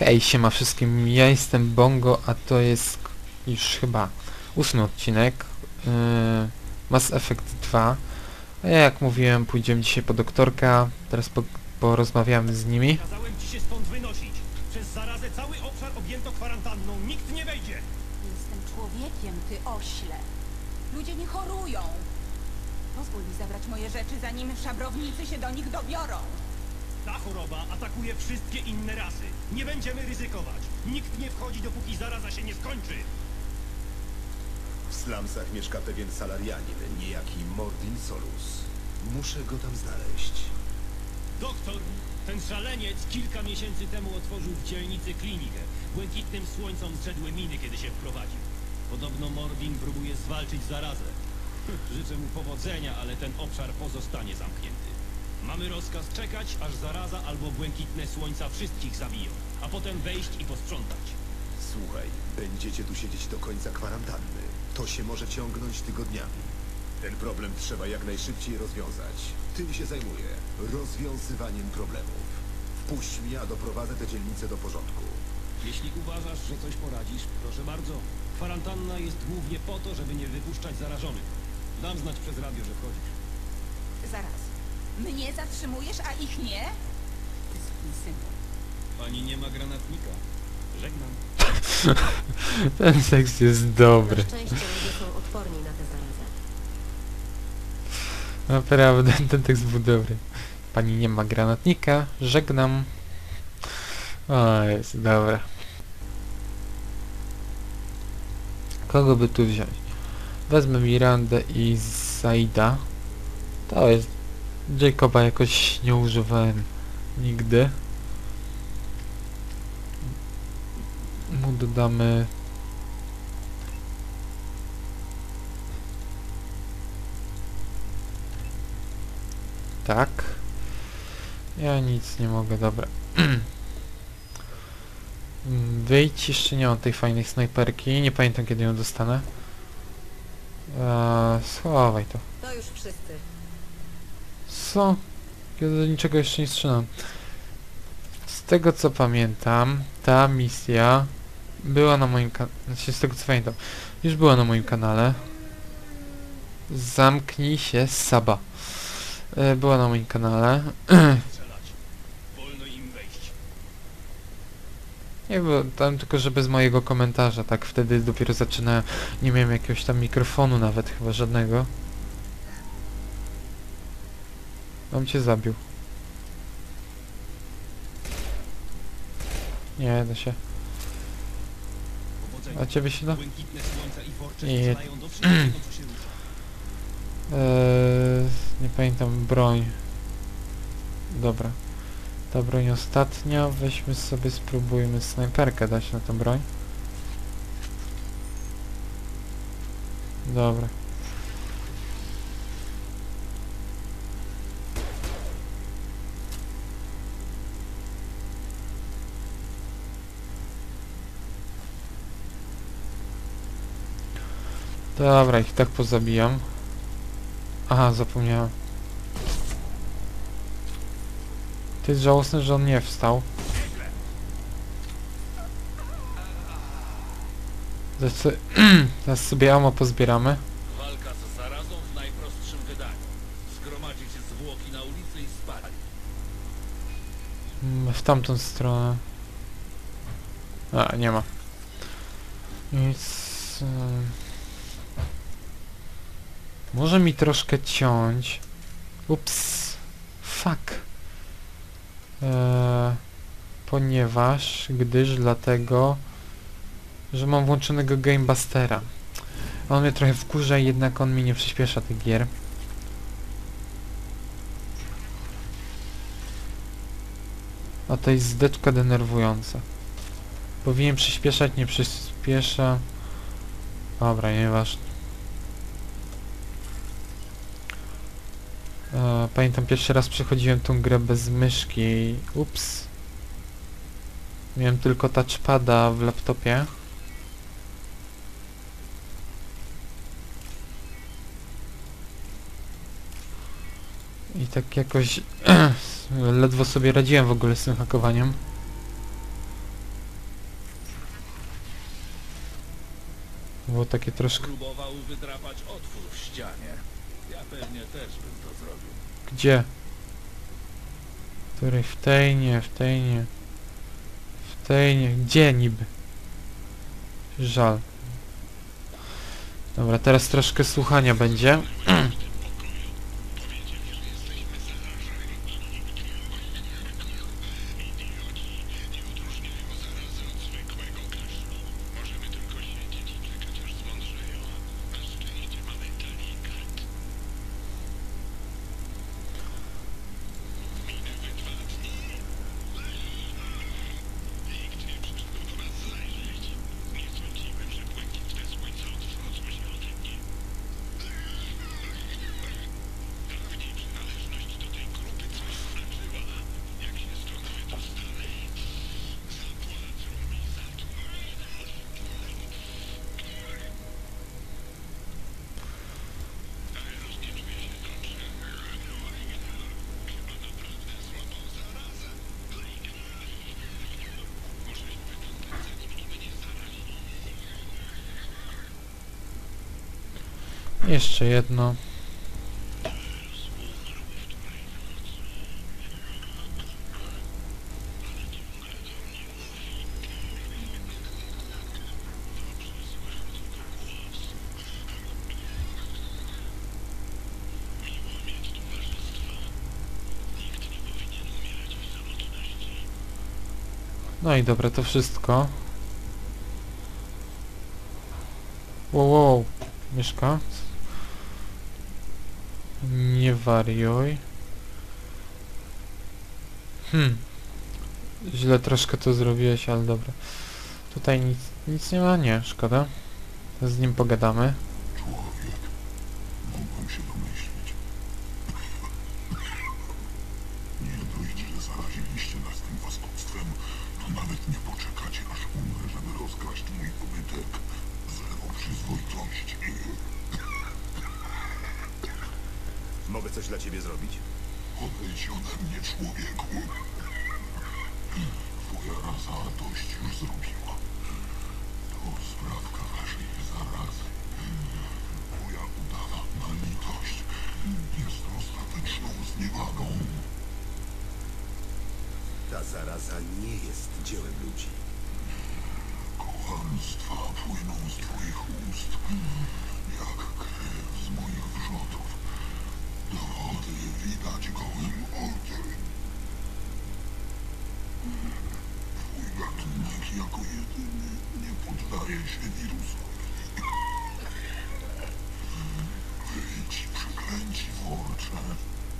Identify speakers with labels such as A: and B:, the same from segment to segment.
A: Hej, siema wszystkim, ja jestem Bongo, a to jest już chyba ósmy odcinek yy, Mass Effect 2. A ja jak mówiłem, pójdziemy dzisiaj po doktorka, teraz po, porozmawiamy z nimi.
B: Kazałem ci się stąd wynosić. Przez zarazę cały obszar objęto kwarantanną. Nikt nie wejdzie.
C: Jestem człowiekiem, ty ośle. Ludzie nie chorują. Pozwól mi zabrać moje rzeczy, zanim szabrownicy się do nich dobiorą.
B: Ta choroba atakuje wszystkie inne rasy. Nie będziemy ryzykować. Nikt nie wchodzi, dopóki zaraza się nie skończy.
D: W slumsach mieszka pewien salarianin, niejaki Mordin Solus. Muszę go tam znaleźć.
B: Doktor, ten szaleniec kilka miesięcy temu otworzył w dzielnicy klinikę. Błękitnym słońcom zszedły miny, kiedy się wprowadził. Podobno Mordin próbuje zwalczyć zarazę. Życzę mu powodzenia, ale ten obszar pozostanie zamknięty. Mamy rozkaz czekać, aż zaraza albo błękitne słońca wszystkich zabiją, a potem wejść i posprzątać.
D: Słuchaj, będziecie tu siedzieć do końca kwarantanny. To się może ciągnąć tygodniami. Ten problem trzeba jak najszybciej rozwiązać. Tym się zajmuję. Rozwiązywaniem problemów. Wpuść mnie, a doprowadzę tę dzielnicę do porządku.
B: Jeśli uważasz, że coś poradzisz, proszę bardzo. Kwarantanna jest głównie po to, żeby nie wypuszczać zarażonych. Dam znać przez radio, że wchodzisz.
C: Zaraz. Mnie zatrzymujesz, a ich nie? Synu.
B: Pani nie ma granatnika. Żegnam.
A: Ten tekst jest dobry.
E: Na szczęście ludzie są odporni na tę zarazę.
A: Naprawdę, ten tekst był dobry. Pani nie ma granatnika, żegnam. O, jest dobra. Kogo by tu wziąć? Wezmę Mirandę i Zaida. To jest... Jacoba jakoś nie używałem nigdy. Mu dodamy... Tak. Ja nic nie mogę, dobra. Wyjdź, jeszcze nie mam tej fajnej snajperki, nie pamiętam kiedy ją dostanę. Eee, schowaj to.
E: To już wszyscy.
A: Co? Kiedy niczego jeszcze nie strzelam. Z tego co pamiętam, ta misja była na moim kanale, znaczy z tego co pamiętam, już była na moim kanale. Zamknij się, Saba. E, była na moim kanale. Nie było tam tylko, że bez mojego komentarza, tak wtedy dopiero zaczynałem, nie miałem jakiegoś tam mikrofonu nawet, chyba żadnego. On cię zabił. Nie, da się. A ciebie się da? Nie. Eee, nie pamiętam, broń. Dobra. Ta broń ostatnia, weźmy sobie, spróbujmy snajperkę dać na tą broń. Dobra. Dobra, ich tak pozabijam. Aha, zapomniałem. To jest żałosne, że on nie wstał. Zaraz sobie, zaraz sobie ammo pozbieramy.
F: Walka z zarazą w najprostszym wydaniu. Zgromadzić zwłoki na ulicy i spalić.
A: Mm, W tamtą stronę. A, nie ma. Nic. ym, Może mi troszkę ciąć. Ups. Fuck. Eee, ponieważ, gdyż dlatego, że mam włączonego Gamebustera. On mnie trochę wkurza i jednak on mi nie przyspiesza tych gier. A to jest zdeczka denerwująca. Powinien przyspieszać, nie przyspiesza. Dobra, nieważne. pamiętam pierwszy raz przechodziłem tą grę bez myszki i... Ups. Miałem tylko touchpada w laptopie. I tak jakoś ledwo sobie radziłem w ogóle z tym hakowaniem. Było takie troszkę...
F: Próbował wydrapać otwór w ścianie. Ja pewnie też bym to zrobił.
A: Gdzie? Której? W tej nie, w tej nie. W tej nie. Gdzie niby? Żal. Dobra, teraz troszkę słuchania będzie. Jeszcze jedno. No i dobra, to wszystko. Wow, wow, Mieszka? Wariuj. Hmm. Źle troszkę to zrobiłeś, ale dobra. Tutaj nic, nic nie ma? Nie, szkoda. Z nim pogadamy.
G: Poddaje się wirusowi. Wyjdź, przeklęci worcze.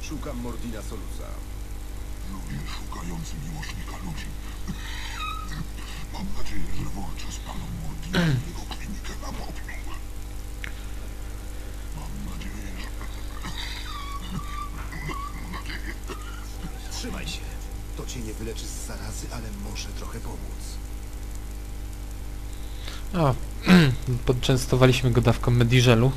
D: Szukam Mordina Solusa.
G: Ludzie szukający miłośnika ludzi. Mam nadzieję, że worcze spalą Mordina i jego klinikę na popiół. Mam nadzieję, że... Mam nadzieję,
D: Trzymaj się. To cię nie wyleczy z zarazy, ale może trochę pomóc.
A: A, podczęstowaliśmy go dawką mediżelu.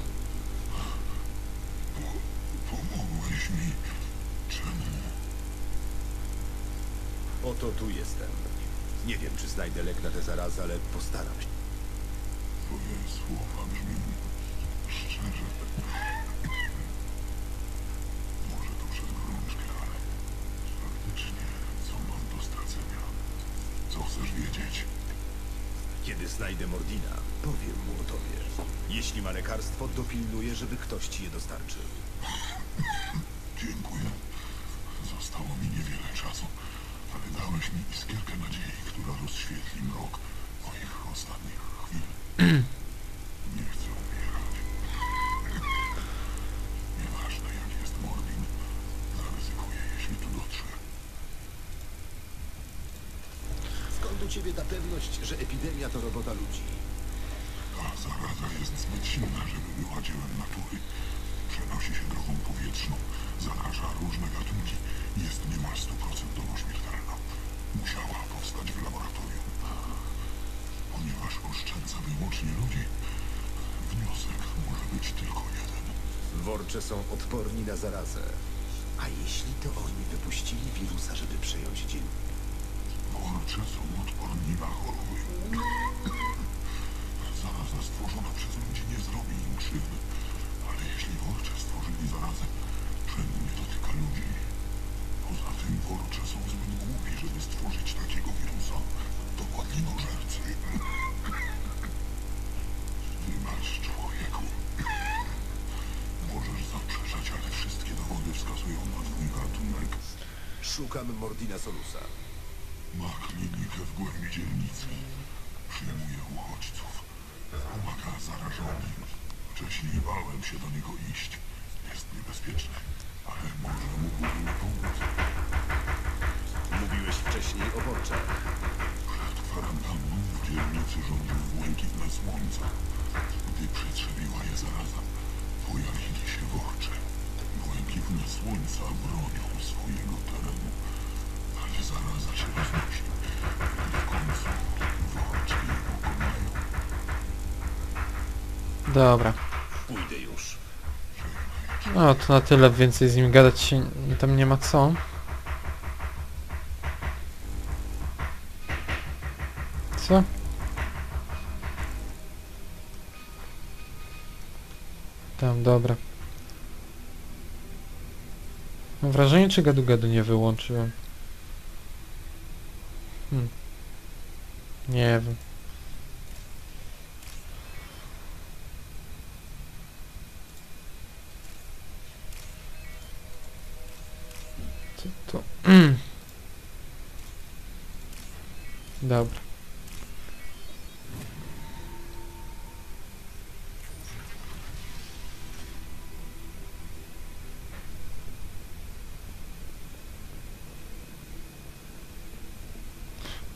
D: Znajdę Mordina, powiem mu o tobie. Jeśli ma lekarstwo, dopilnuję, żeby ktoś ci je dostarczył.
G: Dziękuję. Zostało mi niewiele czasu, ale dałeś mi iskierkę nadziei, która rozświetli mrok moich ostatnich
D: ciebie ta pewność, że epidemia to robota ludzi?
G: Ta zaraza jest zbyt silna, żeby była dziełem natury. Przenosi się drogą powietrzną, zaraża różne gatunki, jest niemal stuprocentowo śmiertelna. Musiała powstać w laboratorium. Ponieważ oszczędza wyłącznie ludzi, wniosek może być tylko jeden.
D: Worcze są odporni na zarazę. A jeśli to oni wypuścili wirusa, żeby przejąć dzień?
G: Worcze są Anima choruj. Zaraza stworzona przez ludzi nie zrobi im krzywdy. Ale jeśli worcze stworzyli zarazę, czemu nie dotyka ludzi? Poza tym worcze są zbyt głupi, żeby stworzyć takiego wirusa. Dokładnie nożercy. Ty masz człowieku. Możesz zaprzeczać, ale wszystkie dowody wskazują na twój gatunek.
D: Szukam Mordina Solusa.
G: Klinikę w głębi dzielnicy. Przyjmuje uchodźców. Pomaga zarażonym. Wcześniej bałem się do niego iść. Jest niebezpieczny, ale może mógłbym mi pomóc.
D: Mówiłeś wcześniej o Borczach.
G: Przed kwarantanną w dzielnicy rządził błękitne słońce. Gdy przetrzebiła je zaraza, pojawili się worcze. Błękitne słońca bronią swojego terenu,
A: Dobra.
D: Pójdę już.
A: No to na tyle, więcej z nim gadać się tam nie ma co. Co? Tam, dobra. Mam wrażenie, czy gadu gadu nie wyłączyłem. Hmm. Nie wiem. Co to? Dobra.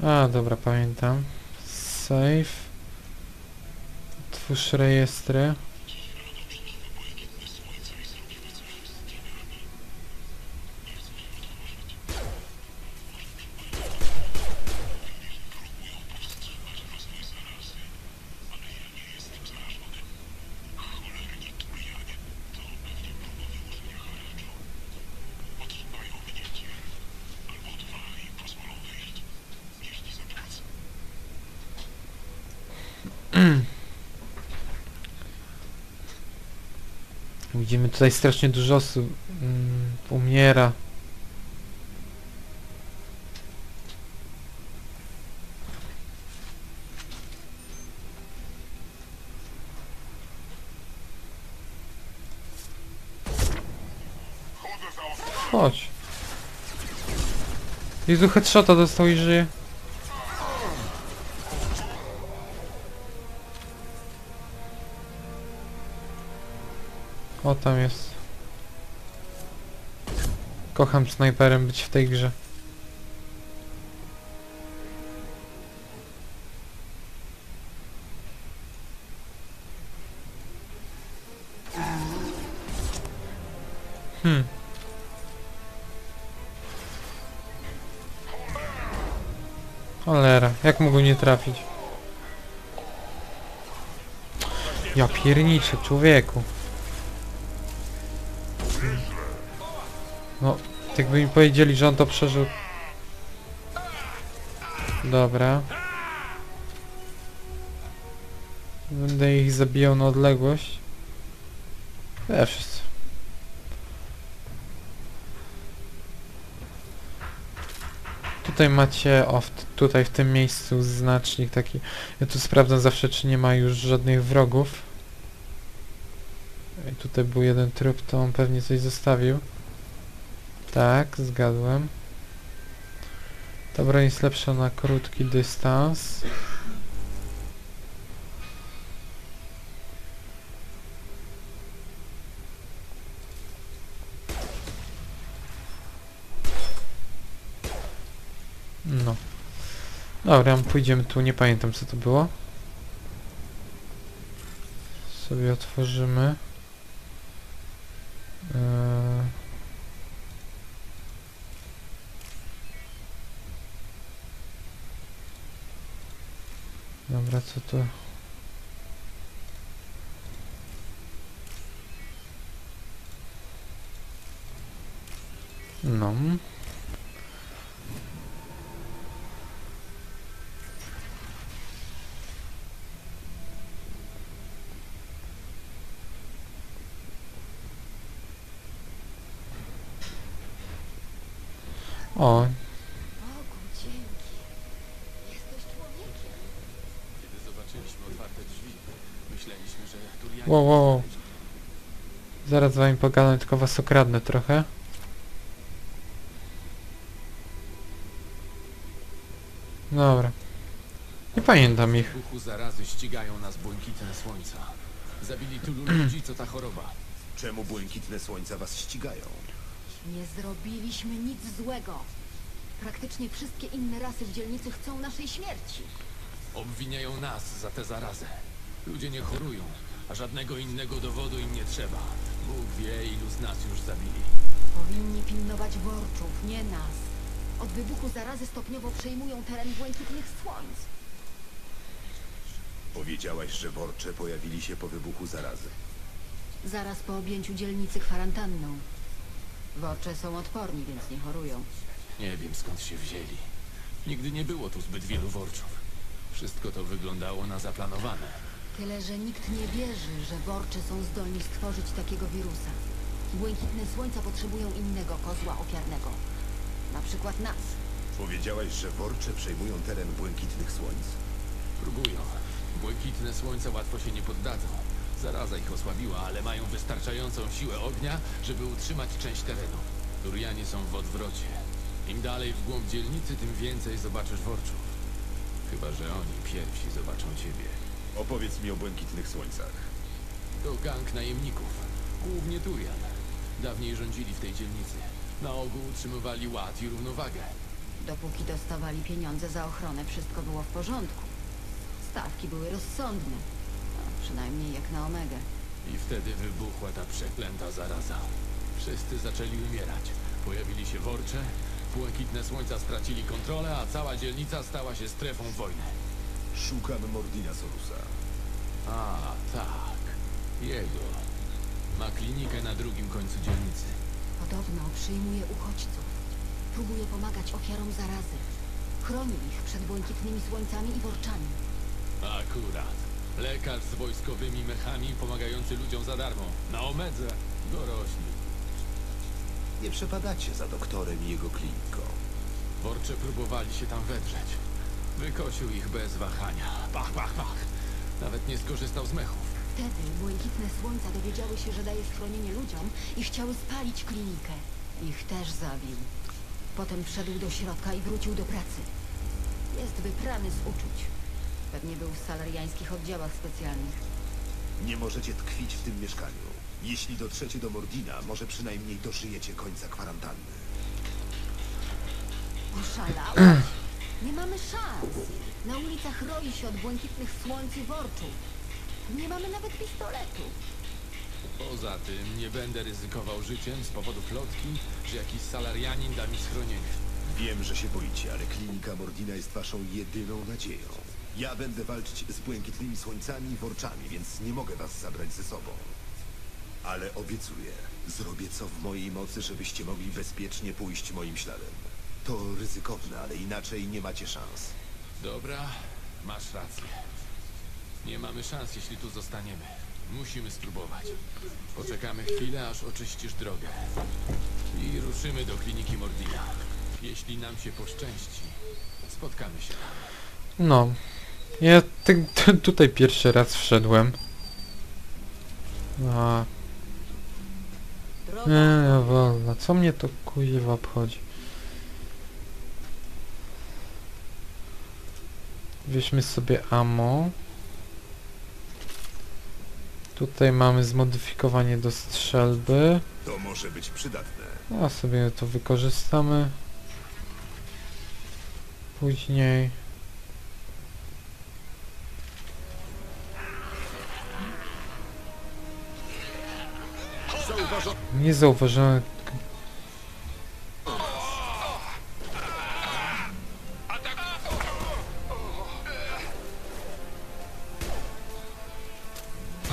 A: A, dobra, pamiętam. Save. Twórz rejestry. Widzimy tutaj strasznie dużo osób mm, umiera. Chodź. Jezu, headshota dostał i żyje. Tam jest. Kocham snajperem być w tej grze. Hmm. Cholera, jak mogą nie trafić? Ja pierniczę, człowieku. Jakby mi powiedzieli, że on to przeżył. Dobra. Będę ich zabijał na odległość. Ja wszyscy. Tutaj macie, o, tutaj w tym miejscu znacznik taki. Ja tu sprawdzam zawsze, czy nie ma już żadnych wrogów. I tutaj był jeden trup, to on pewnie coś zostawił. Tak, zgadłem. Ta broń jest lepsza na krótki dystans. No. Dobra, pójdziemy tu, nie pamiętam co to było. Sobie otworzymy. Eee... Dobra, co to? No. O,
E: Bogu dzięki. Jesteś człowiekiem.
H: Kiedy zobaczyliśmy otwarte drzwi, myśleliśmy, że Turianie...
A: Wow, wow, wow. Zaraz z wami pogadam, tylko was okradnę trochę. Dobra. Nie pamiętam ich.
H: Zarazy ścigają nas błękitne słońca. Zabili tylu ludzi, co ta choroba.
D: Czemu błękitne słońca was ścigają?
E: Nie zrobiliśmy nic złego. Praktycznie wszystkie inne rasy w dzielnicy chcą naszej śmierci.
H: Obwiniają nas za tę zarazę. Ludzie nie chorują, a żadnego innego dowodu im nie trzeba. Bóg wie, ilu z nas już zabili.
E: Powinni pilnować worczów, nie nas. Od wybuchu zarazy stopniowo przejmują teren błękitnych słońc.
D: Powiedziałaś, że worcze pojawili się po wybuchu zarazy.
E: Zaraz po objęciu dzielnicy kwarantanną. Worcze są odporni, więc nie chorują.
H: Nie wiem skąd się wzięli. Nigdy nie było tu zbyt wielu worczów. Wszystko to wyglądało na zaplanowane.
E: Tyle, że nikt nie wierzy, że worcze są zdolni stworzyć takiego wirusa. Błękitne słońca potrzebują innego kozła ofiarnego. Na przykład nas.
D: Powiedziałaś, że worcze przejmują teren błękitnych słońc.
H: Próbują. Błękitne słońca łatwo się nie poddadzą. Zaraza ich osłabiła, ale mają wystarczającą siłę ognia, żeby utrzymać część terenu. Turianie są w odwrocie. Im dalej w głąb dzielnicy, tym więcej zobaczysz worczów. Chyba, że oni pierwsi zobaczą ciebie.
D: Opowiedz mi o błękitnych słońcach.
H: To gang najemników. Głównie Turian. Dawniej rządzili w tej dzielnicy. Na ogół utrzymywali ład i równowagę.
E: Dopóki dostawali pieniądze za ochronę, wszystko było w porządku. Stawki były rozsądne. A przynajmniej jak na Omegę.
H: I wtedy wybuchła ta przeklęta zaraza. Wszyscy zaczęli umierać. Pojawili się worcze, błękitne słońca stracili kontrolę, a cała dzielnica stała się strefą wojny.
D: Szukam Mordina Solusa.
H: A, tak. Jego. Ma klinikę na drugim końcu dzielnicy.
E: Podobno przyjmuje uchodźców. Próbuje pomagać ofiarom zarazy. Chroni ich przed błękitnymi słońcami i worczami.
H: Akurat. Lekarz z wojskowymi mechami pomagający ludziom za darmo. Na omedze dorośli.
D: Nie przepadacie za doktorem i jego kliniką.
H: Worcze próbowali się tam wedrzeć. Wykosił ich bez wahania. Pach, pach, pach. Nawet nie skorzystał z mechów.
E: Wtedy błękitne słońca dowiedziały się, że daje schronienie ludziom i chciały spalić klinikę. Ich też zabił. Potem wszedł do środka i wrócił do pracy. Jest wyprany z uczuć. Pewnie był w salariańskich oddziałach specjalnych.
D: Nie możecie tkwić w tym mieszkaniu. Jeśli dotrzecie do Mordina, może przynajmniej dożyjecie końca kwarantanny.
E: Oszalałeś? Nie mamy szans. Na ulicach roi się od błękitnych słońc i worczów. Nie mamy nawet pistoletu.
H: Poza tym nie będę ryzykował życiem z powodu plotki, że jakiś salarianin da mi schronienie.
D: Wiem, że się boicie, ale klinika Mordina jest waszą jedyną nadzieją. Ja będę walczyć z błękitnymi słońcami i worczami, więc nie mogę was zabrać ze sobą. Ale obiecuję, zrobię co w mojej mocy, żebyście mogli bezpiecznie pójść moim śladem. To ryzykowne, ale inaczej nie macie szans.
H: Dobra, masz rację. Nie mamy szans, jeśli tu zostaniemy. Musimy spróbować. Poczekamy chwilę, aż oczyścisz drogę. I ruszymy do kliniki Mordina. Jeśli nam się poszczęści, spotkamy się.
A: No. Ja ty, ty, tutaj pierwszy raz wszedłem. A, nie, wolna. Co mnie to kujewa obchodzi? Weźmy sobie ammo. Tutaj mamy zmodyfikowanie do strzelby.
D: To może być przydatne.
A: A sobie to wykorzystamy. Później. Nie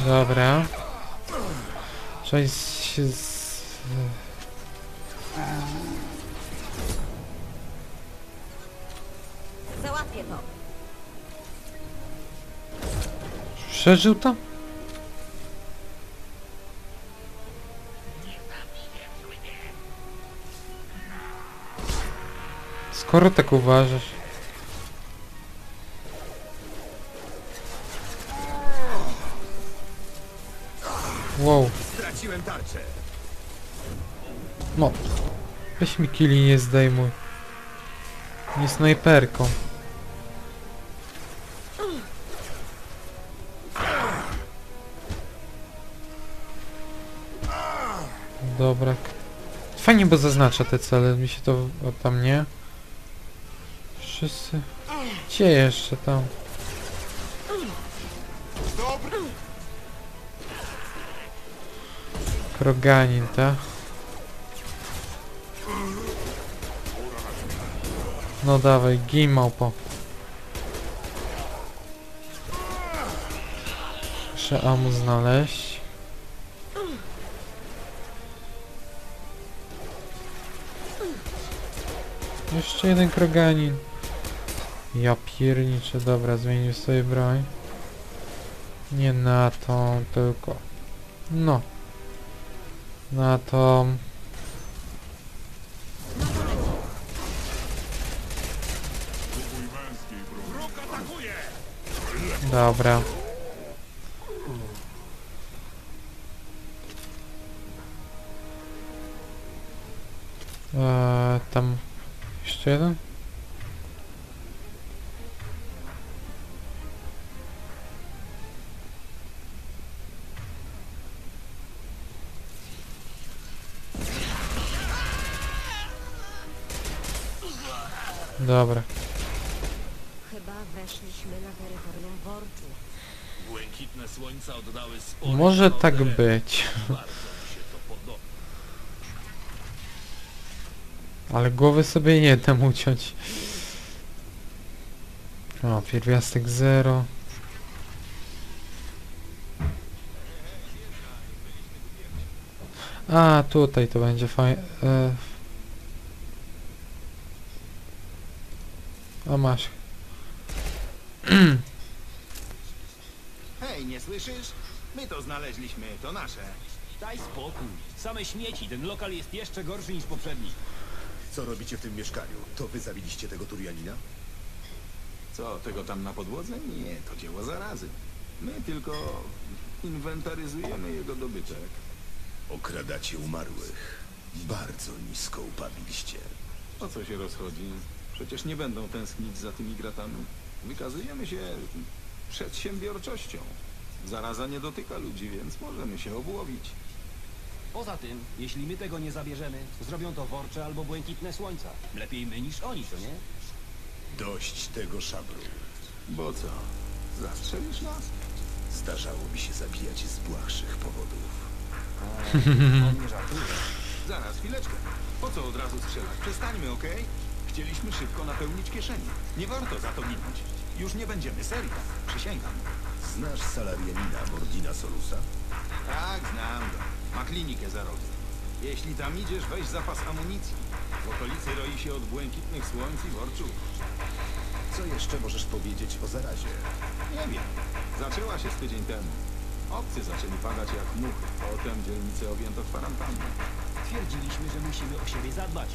A: Dobra. Trzeba się z...
E: Załatwię to.
A: Przeżył to? Skoro tak uważasz. Wow,
D: Straciłem tarczę.
A: no. Weź mi kili nie zdejmuj. Nie snajperką. Dobra. Fajnie, bo zaznacza te cele. Mi się to... O, tam nie. Wszyscy... Gdzie jeszcze tam? Kroganin, tak? No dawaj, gin małpo. Muszę amu znaleźć. Jeszcze jeden kroganin. Ja pierniczę, dobra, zmienił sobie broń. Nie na tą, tylko... No. Na tą... Dobra. Eee, tam jeszcze jeden?
E: Chyba weszliśmy na terytorium Worczu.
F: Błękitne słońca oddały spore
A: Może tak być.
F: Bardzo mi się to podoba.
A: Ale głowy sobie nie dam uciąć. O, pierwiastek 0. A, tutaj to będzie fajne. E... A masz.
I: Hej, nie słyszysz? My to znaleźliśmy, to nasze.
B: Daj spokój. Same śmieci. Ten lokal jest jeszcze gorszy niż poprzedni.
D: Co robicie w tym mieszkaniu? To wy zabiliście tego Turianina?
I: Co, tego tam na podłodze? Nie, to dzieło zarazy. My tylko inwentaryzujemy jego dobytek.
D: Okradacie umarłych. Bardzo nisko upadliście.
I: O co się rozchodzi? Przecież nie będą tęsknić za tymi gratami. Wykazujemy się przedsiębiorczością. Zaraza nie dotyka ludzi, więc możemy się obłowić.
B: Poza tym, jeśli my tego nie zabierzemy, zrobią to worcze albo błękitne słońca. Lepiej my niż oni, to nie?
D: Dość tego szabru.
I: Bo co? Zastrzelisz nas?
D: Zdarzało mi się zabijać z błahszych powodów.
B: On nie żartuje.
I: Zaraz, chwileczkę. Po co od razu strzelać? Przestańmy, okej? Chcieliśmy szybko napełnić kieszenie. Nie warto za to ginąć. Już nie będziemy, serio. Przysięgam.
D: Znasz salarianina Mordina Solusa?
I: Tak, znam go. Ma klinikę za rogiem. Jeśli tam idziesz, weź zapas amunicji. W okolicy roi się od błękitnych słońc i worczów.
D: Co jeszcze możesz powiedzieć o zarazie?
I: Nie wiem. Zaczęła się z tydzień temu. Obcy zaczęli padać jak muchy. Potem dzielnicę objęto kwarantanną.
B: Twierdziliśmy, że musimy o siebie zadbać.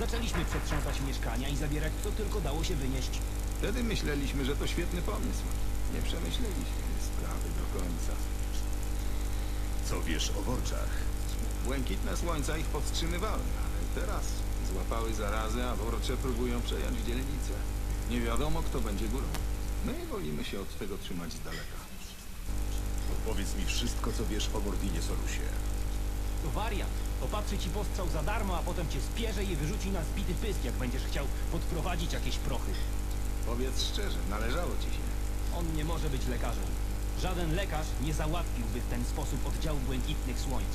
B: Zaczęliśmy przetrząsać mieszkania i zabierać co tylko dało się wynieść.
I: Wtedy myśleliśmy, że to świetny pomysł. Nie przemyśleliśmy sprawy do końca.
D: Co wiesz o worczach?
I: Błękitne słońca ich powstrzymywały, ale teraz złapały zarazę, a worcze próbują przejąć dzielnicę. Nie wiadomo, kto będzie górą. My wolimy się od tego trzymać z daleka.
D: Powiedz mi wszystko, co wiesz o Mordinie Solusie.
B: To wariant. Opatrzy ci postrzał za darmo, a potem cię spierze i wyrzuci na zbity pysk, jak będziesz chciał podprowadzić jakieś prochy.
I: Powiedz szczerze, należało ci się.
B: On nie może być lekarzem. Żaden lekarz nie załatwiłby w ten sposób oddziału błękitnych słońc.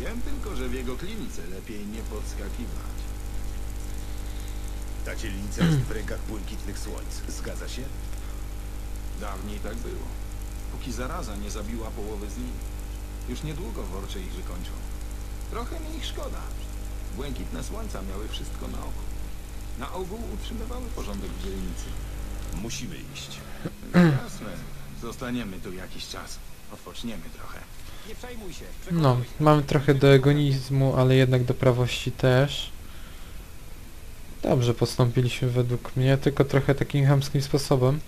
I: Wiem tylko, że w jego klinice lepiej nie podskakiwać.
D: Ta dzielnica jest w rękach błękitnych słońc. Zgadza się?
I: Dawniej tak było. Póki zaraza nie zabiła połowy z nich. Już niedługo worcze ich wykończą. Trochę mi ich szkoda. Błękitne słońca miały wszystko na oku. Na ogół utrzymywały porządek w dzielnicy.
D: Musimy iść.
I: Jasne. Zostaniemy tu jakiś czas. Odpoczniemy trochę.
B: Nie przejmuj się.
A: No, mamy trochę do egonizmu, ale jednak do prawości też. Dobrze postąpiliśmy według mnie, tylko trochę takim chamskim sposobem.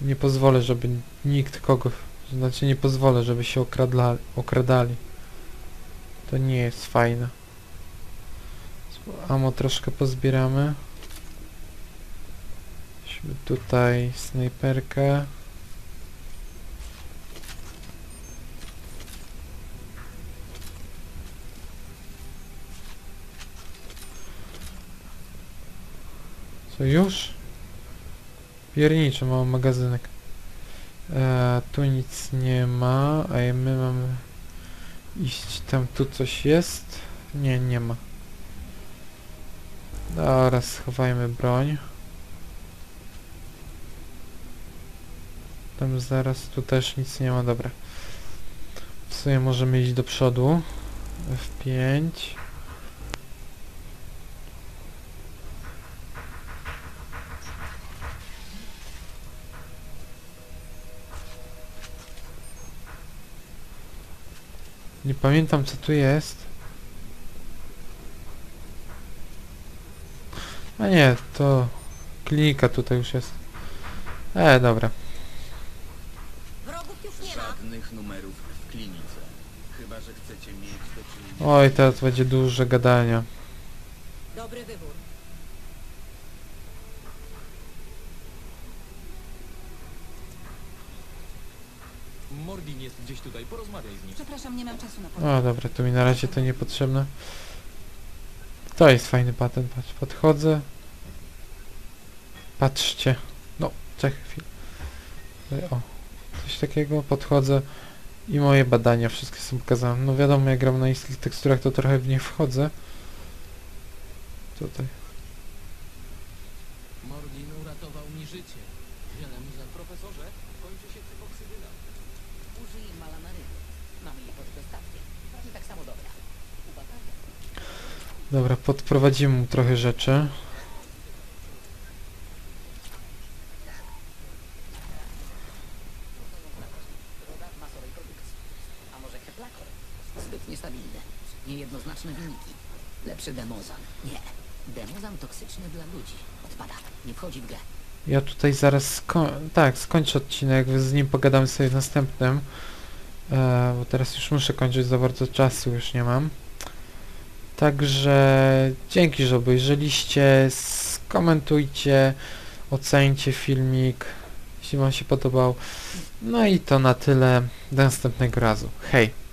A: Nie pozwolę, żeby nikt kogo... Znaczy nie pozwolę, żeby się okradla, okradali. To nie jest fajne. Amo troszkę pozbieramy. Weźmy tutaj snajperkę. Co już? Pierniczy, mały magazynek. E, tu nic nie ma, a my mamy iść tam, tu coś jest? Nie, nie ma. Dobra, schowajmy broń. Tam zaraz, tu też nic nie ma, dobra. W sumie możemy iść do przodu. F5. Nie pamiętam co tu jest. A nie, to klinika tutaj już jest. E, dobra.
J: Wrogów już nie ma.
I: Żadnych numerów w klinice. Chyba, że chcecie mieć do czynienia...
A: Oj, teraz będzie dużo gadania.
J: Dobry wybór.
K: Mordin jest gdzieś tutaj, porozmawiaj z nim.
J: Przepraszam, nie mam czasu na.
A: O, dobra, to mi na razie to niepotrzebne. To jest fajny patent, patrz, podchodzę. Patrzcie. No, czekaj chwilę. O, coś takiego, podchodzę i moje badania wszystkie są pokazane. No wiadomo, jak gram na niskich teksturach, to trochę w nie wchodzę. Tutaj.
K: Mordin uratował mi życie. Wiele mu za profesorze. Kończy się cyboksydyna.
L: Użyj malanary. Mamy je pod dostawkiem. Tak samo dobra. Uwaga.
A: Dobra, podprowadzimy mu trochę rzeczy.
L: Lepszy demozan. Nie. Demozan toksyczny dla ludzi. Odpada. Nie wchodzi w grę.
A: Ja tutaj zaraz tak, skończę odcinek, z nim pogadamy sobie w następnym. E, bo teraz już muszę kończyć, za bardzo czasu już nie mam. Także dzięki, że obejrzeliście, skomentujcie, ocencie filmik, jeśli wam się podobał. No i to na tyle, do następnego razu. Hej!